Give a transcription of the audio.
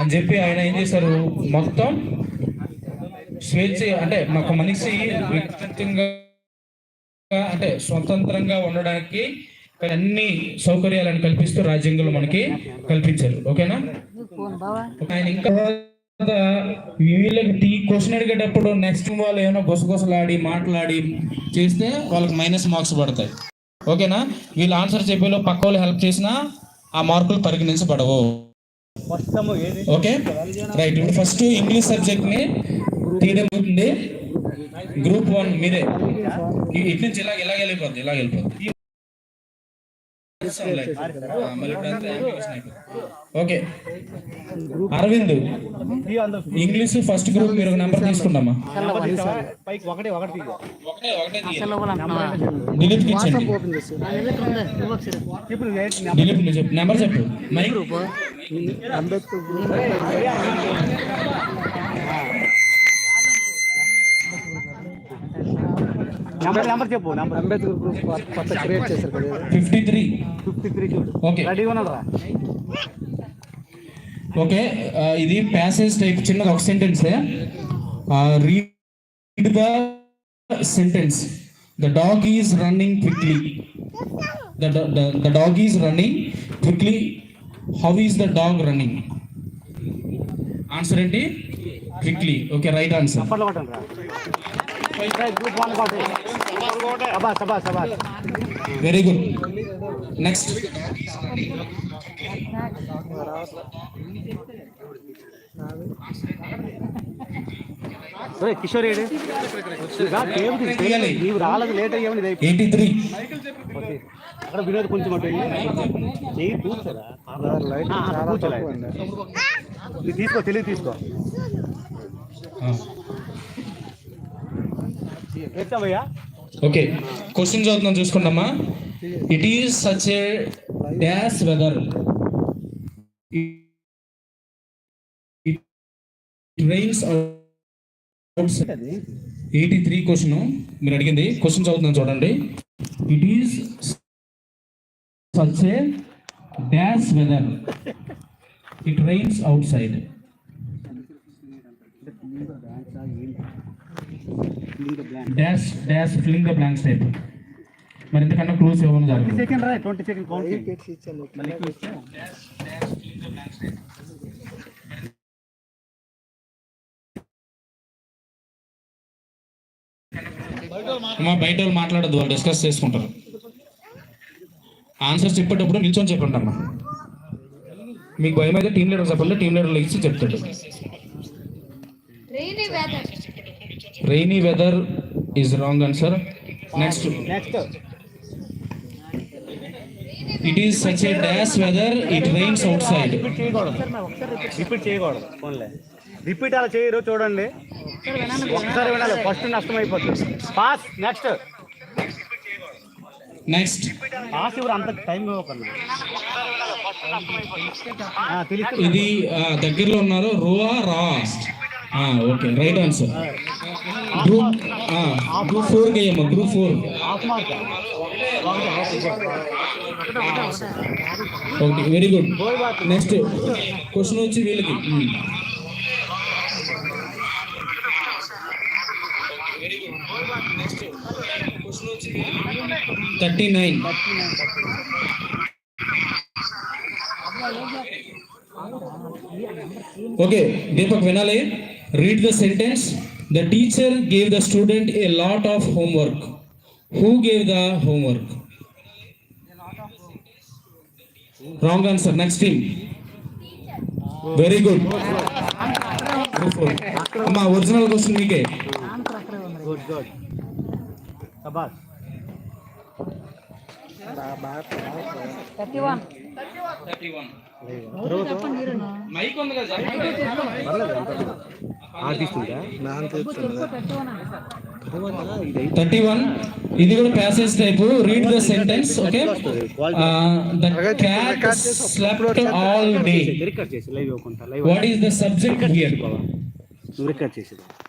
అని చెప్పి ఆయన ఏం చేశారు మొత్తం స్వేచ్ఛ అంటే ఒక మనిషి వ్యక్తిగా అంటే స్వతంత్రంగా ఉండడానికి అన్ని సౌకర్యాలను కల్పిస్తూ రాజ్యాంగంలో మనకి కల్పించారు ఓకేనా ఆయన ఇంకా వీళ్ళకి టీ క్వశ్చన్ అడిగేటప్పుడు నెక్స్ట్ వాళ్ళు ఏమైనా గొసగొసలాడి మాట్లాడి చేస్తే వాళ్ళకి మైనస్ మార్క్స్ పడతాయి ఓకేనా వీళ్ళు ఆన్సర్ చెప్పేలో పక్క వాళ్ళు హెల్ప్ చేసినా ఆ మార్కులు పరిగణించబడవు ఓకే రైట్ ఇప్పుడు ఫస్ట్ ఇంగ్లీష్ ని తీయడం అవుతుంది గ్రూప్ వన్ మీరే ఇటు నుంచి ఇలా ఇలా వెళ్ళిపోద్ది ఇలా వెళ్ళిపోద్ది okay Arvind English first group మీరు ఒక నెంబర్ తీసుకుందామా దిలీప్ ఇచ్చండి దిలీప్ నెంబర్ చెప్పు మైక్ త్రీ ఫిఫ్టీ త్రీ చూడు ఓకే రెడీగా ఓకే ఇది ప్యాసేజ్ టైప్ చిన్నది ఒక సెంటెన్సే read the sentence the dog is running quickly the dog is running quickly how is the dog running answer ఏంటి quickly okay right answer very good next answer Kishore రాలేదు late అయ్యామని అక్కడ వినోద్ కొంచెం అటు కూర్చోరా తీసుకో తీసుకో ఓకే క్వశ్చన్ చదువుతున్నాం చూసుకుంటామా it is such a dash weather it are eighty three question మీరు అడిగింది క్వశ్చన్ చదువుతున్నాను చూడండి it is such dash weather it rains outside dash dash filling the blanks type మరి ఎందుకన్నా క్లోజ్ ఇవ్వడం జరుగుతుంది సెకండ్ రా second count dash dash filling the blanks type అమ్మా బయట వాళ్ళు మాట్లాడద్దు వాళ్ళు డిస్కస్ చేసుకుంటారు ఆన్సర్స్ చెప్పేటప్పుడు నిల్చొని చెప్పండి అమ్మా మీకు భయం అయితే టీం లీడర్ చెప్పండి టీం లీడర్ ఇచ్చి చెప్తాడు rainy weather is wrong answer next it is such a dash weather it rains outside repeat చేయకూడదు రిపీట్ అలా చేయరు చూడండి ఒకసారి వినాలి ఫస్ట్ నష్టం అయిపోతుంది పాస్ నెక్స్ట్ నెక్స్ట్ పాస్ ఇవ్వరు అంత టైం ఇది దగ్గరలో ఉన్నారు రోహా రాస్ట్ okay right answer group group four game group four okay very good next question వచ్చి వీళ్ళకి 39. Okay, Deepak Venale, read the sentence. The teacher gave the student a lot of homework. Who gave the homework? Wrong answer. Next team. Very good. Amma, original question. Good, good. Sabas. Thirty one ఇది కూడా passage type read the sentence okay the cat slept all day what is the subject here నువ్వు record చేసేది